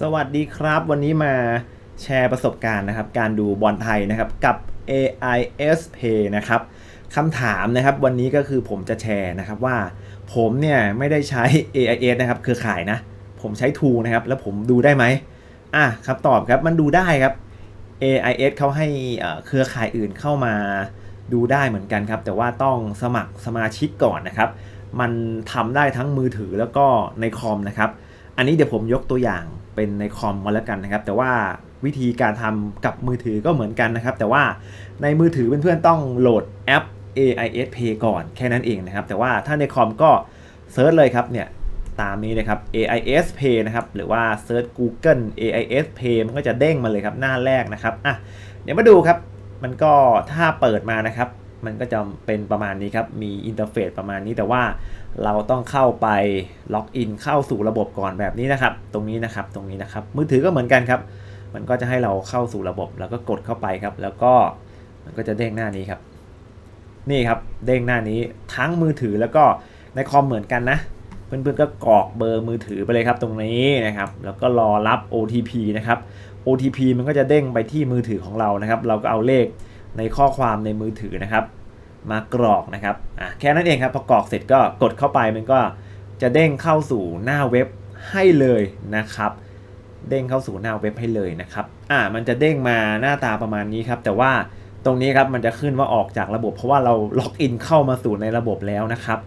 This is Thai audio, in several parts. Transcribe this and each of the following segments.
สวัสดีครับ วันนี้มาแชร์ประสบการณ์นะครับ การดูบอลไทยนะครับกับ AIS Pay นะครับคำถามนะครับวันนี้ก็คือผมจะแชร์นะครับว่าผมเนี่ยไม่ได้ใช้ AIS นะครับเครือข่ายนะ ผมใช้ t ูนะครับ แล้วผมดูได้ไหมอะครับตอบครับมันดูได้ครับ AIS เขาให้เครือข่ายอื่นเข้ามาดูได้เหมือนกันครับ แต่ว่าต้องสมัครสมาชิกก่อนนะครับ มันทำได้ทั้งมือถือแล้วก็ในคอมนะครับ อันนี้เดี๋ยวผมยกตัวอย่าง เป็นในคอมมาแล้วกันนะครับ แต่ว่าวิธีการทำกับมือถือก็เหมือนกันนะครับ แต่ว่าในมือถือเพื่อนๆต้องโหลดแอป AIS Pay ก่อนแค่นั้นเองนะครับ แต่ว่าถ้าในคอมก็เซิร์ชเลยครับเนี่ยตามนี้เลยครับ AIS Pay นะครับหรือว่าเซิร์ช Google AIS Pay มันก็จะเด้งมาเลยครับหน้าแรกนะครับอะเดี๋ยวมาดูครับ มันก็ถ้าเปิดมานะครับ มันก็จะเป็นประมาณนี้ครับ มีอินเทอร์เฟซประมาณนี้แต่ว่าเราต้องเข้าไปล็อกอินเข้าสู่ระบบก่อนแบบนี้นะครับ ตรงนี้นะครับตรงนี้นะครับ มือถือก็เหมือนกันครับ มันก็จะให้เราเข้าสู่ระบบ แล้วก็กดเข้าไปครับ แล้วก็มันก็จะเด้งหน้านี้ครับ นี่ครับเด้งหน้านี้ทั้งมือถือแล้วก็ในคอมเหมือนกันนะเพื่อนๆก็กรอกเบอร์มือถือไปเลยครับตรงนี้นะครับ แล้วก็รอรับ OTP นะครับ OTP มันก็จะเด้งไปที่มือถือของเรานะครับ เราก็เอาเลข ในข้อความในมือถือนะครับ มากรอกนะครับอะแค่นั้นเองครับพอกรอกเสร็จก็กดเข้าไปมันก็จะเด้งเข้าสู่หน้าเว็บให้เลยนะครับ เด้งเข้าสู่หน้าเว็บให้เลยนะครับอ่ามันจะเด้งมาหน้าตาประมาณนี้ครับ แต่ว่าตรงนี้ครับมันจะขึ้นว่าออกจากระบบ เพราะว่าเราล็อกอินเข้ามาสู่ในระบบแล้วนะครับ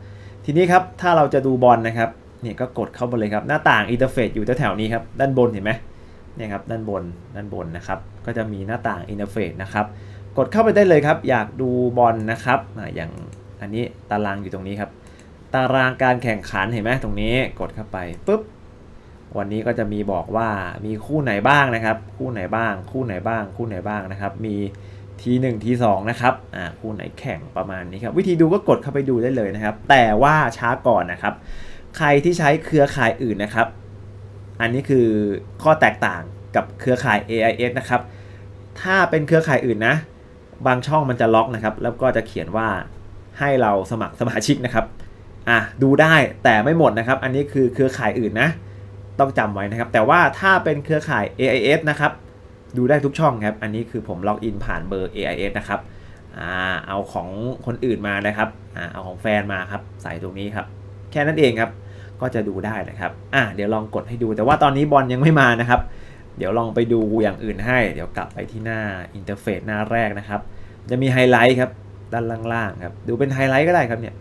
ทีนี้ครับถ้าเราจะดูบอลนะครับเนี่ยก็กดเข้าไปเลยครับหน้าต่างอินเทอร์เฟซอยู่แถวๆนี้ครับด้านบนเห็นไหมเนี่ยครับด้านบนด้านบนนะครับ ก็จะมีหน้าต่างอินเทอร์เฟซนะครับ กดเข้าไปได้เลยครับ อยากดูบอลนะครับอ่าอย่างอันนี้ตารางอยู่ตรงนี้ครับ ตารางการแข่งขันเห็นไหมตรงนี้กดเข้าไปปุ๊บวันนี้ก็จะมีบอกว่ามีคู่ไหนบ้างนะครับ คู่ไหนบ้าง คู่ไหนบ้าง คู่ไหนบ้างนะครับ มีทีหนึ่งทีสองนะครับอ่าคู่ไหนแข่งประมาณนี้ครับ วิธีดูก็กดเข้าไปดูได้เลยนะครับ แต่ว่าช้าก่อนนะครับ ใครที่ใช้เครือข่ายอื่นนะครับ อันนี้คือข้อแตกต่างกับเครือข่าย AIS นะครับ ถ้าเป็นเครือข่ายอื่นนะ บางช่องมันจะล็อกนะครับ แล้วก็จะเขียนว่าให้เราสมัครสมาชิกนะครับอะดูได้แต่ไม่หมดนะครับ อันนี้คือเครือข่ายอื่นนะ ต้องจำไว้นะครับ แต่ว่าถ้าเป็นเครือข่าย AIS นะครับ ดูได้ทุกช่องครับ อันนี้คือผมล็อกอินผ่านเบอร์ AIS นะครับอ่าเอาของคนอื่นมานะครับอ่าเอาของแฟนมาครับ ใส่ตรงนี้ครับ แค่นั้นเองครับ ก็จะดูได้นะครับอะเดี๋ยวลองกดให้ดู แต่ว่าตอนนี้บอลยังไม่มานะครับ เดี๋ยวลองไปดูอย่างอื่นให้ เดี๋ยวกลับไปที่หน้าอินเทอร์เฟซหน้าแรกนะครับ จะมีไฮไลท์ครับด้านล่างๆครับ ดูเป็นไฮไลท์ก็ได้ครับเนี่ย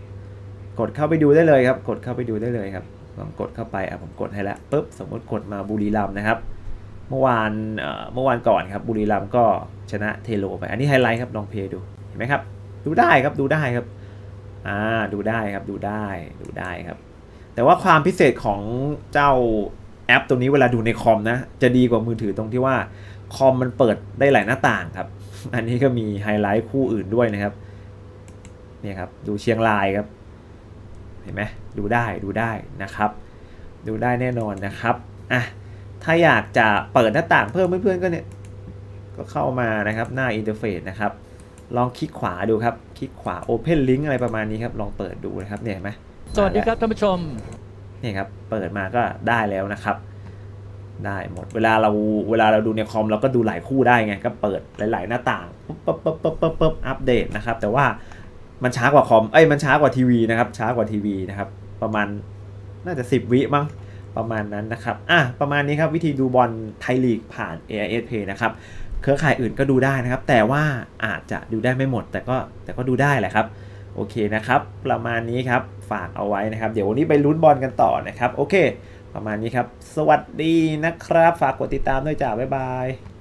กดเข้าไปดูได้เลยครับ กดเข้าไปดูได้เลยครับ ลองกดเข้าไป อะผมกดให้แล้วปุ๊บ สมมติกดมาบุรีรัมนะครับ เมื่อวานเอ่อเมื่อวานก่อนครับ บุรีรัมก็ชนะเทโลไป อันนี้ไฮไลท์ครับ ลองเพย์ดู เห็นไหมครับ ดูได้ครับ ดูได้ครับ อ่า ดูได้ครับ ดูได้ ดูได้ครับ แต่ว่าความพิเศษของเจ้า แอปตัวนี้เวลาดูในคอมนะ จะดีกว่ามือถือตรงที่ว่าคอมมันเปิดได้หลายหน้าต่างครับ อันนี้ก็มีไฮไลท์คู่อื่นด้วยนะครับเนี่ยครับดูเชียงรายครับเห็นไหมดูได้ดูได้นะครับ ดูได้แน่นอนนะครับอะถ้าอยากจะเปิดหน้าต่างเพิ่มเพื่อนๆก็เนี่ยก็เข้ามานะครับหน้าอินเทอร์เฟซนะครับลองคลิกขวาดูครับ คลิกขวา Open Link อะไรประมาณนี้ครับ ลองเปิดดูนะครับเนี่ยเห็นไหมสวัสดีครับท่านผู้ชม นี่ครับเปิดมาก็ได้แล้วนะครับ ได้หมดเวลาเราเวลาเราดูในคอมเราก็ดูหลายคู่ได้ไงก็เปิดหลาย ๆ หน้าต่างปุ๊บปุ๊บปุ๊บปุ๊บปุ๊บปุ๊บอัปเดตนะครับ แต่ว่ามันช้ากว่าคอมเอ้ยมันช้ากว่าทีวีนะครับ ช้ากว่าทีวีนะครับ ประมาณน่าจะ 10 วิมั้งประมาณนั้นนะครับอะประมาณนี้ครับวิธีดูบอลไทยลีกผ่าน AIS Pay นะครับเครือข่ายอื่นก็ดูได้นะครับ แต่ว่าอาจจะดูได้ไม่หมด แต่ก็แต่ก็ดูได้แหละครับ โอเคนะครับ ประมาณนี้ครับ ฝากเอาไว้นะครับ เดี๋ยววันนี้ไปลุ้นบอลกันต่อนะครับ โอเค ประมาณนี้ครับ สวัสดีนะครับ ฝากกดติดตามด้วยจ้าบ๊ายบาย